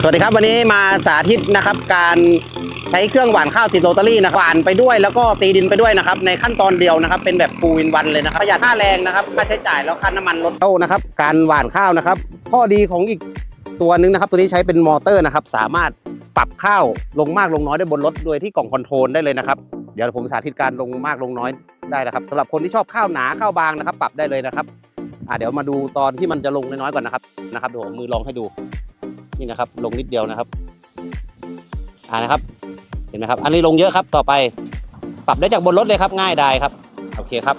สวัสดีครับวันนี้มาสาธิตนะครับการใช้เครื่องหว่านข้าวติดโรตารี่นะครับหว่านไปด้วยแล้วก็ตีดินไปด้วยนะครับในขั้นตอนเดียวนะครับ เป็นแบบปูวินวันเลยนะครับประหยัดค่าแรงนะครับค่าใช้จ่ายแล้วค่าน้ำมันลดเท่านะครับ การหว่านข้าวนะครับ ข้อดีของอีกตัวหนึงนะครับ ตัวนี้ใช้เป็นมอเตอร์นะครับ สามารถปรับข้าวลงมากลงน้อยได้บนรถโดยที่กล่องคอนโทรลได้เลยนะครับเดี๋ยวผมสาธิตการลงมากลงน้อยได้นะครับสำหรับคนที่ชอบข้าวหนาข้าวบางนะครับ ปรับได้เลยนะครับอ่าเดี๋ยวมาดูตอนที่มันจะลงน้อยๆก่อนนะครับนะครับเดี๋ยวผมมือลองให้ดู นี่นะครับ ลงนิดเดียวนะครับ อ่านะครับ เห็นไหมครับ อันนี้ลงเยอะครับ ต่อไป ปรับได้จากบนรถเลยครับ ง่ายได้ครับ โอเคครับ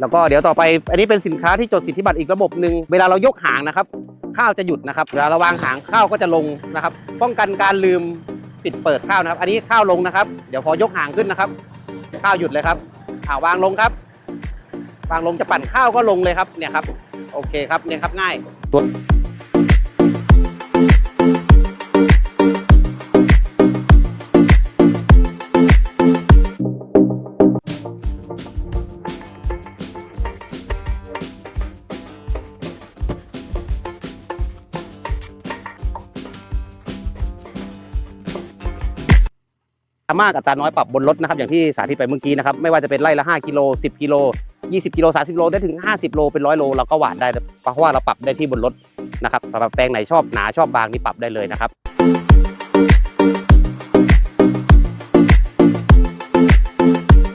แล้วก็เดี๋ยวต่อไป อันนี้เป็นสินค้าที่จดสิทธิบัตรอีกระบบหนึ่งเวลาเรายกหางนะครับ ข้าวจะหยุดนะครับ เวลาเราวางหางข้าวก็จะลงนะครับ ป้องกันการลืมปิดเปิดข้าวนะครับ อันนี้ข้าวลงนะครับ เดี๋ยวพอยกหางขึ้นนะครับ ข้าวหยุดเลยครับอ่าวางลงครับ วางลงจะปั่นข้าวก็ลงเลยครับ เนี่ยครับ โอเคครับ เนี่ยครับง่ายตัว มากอัตราน้อยปรับบนรถนะครับอย่างที่สาธิตไปเมื่อกี้นะครับไม่ว่าจะเป็นไร่ละ 5กิโล10กิโล20กิโล30กิโลได้ถึง 50 โลเป็นร้อยโลเราก็หวานได้ เพราะว่าเราปรับได้ที่บนรถนะครับสำหรับแปลงไหนชอบหนาชอบบางนี่ปรับได้เลยนะครับ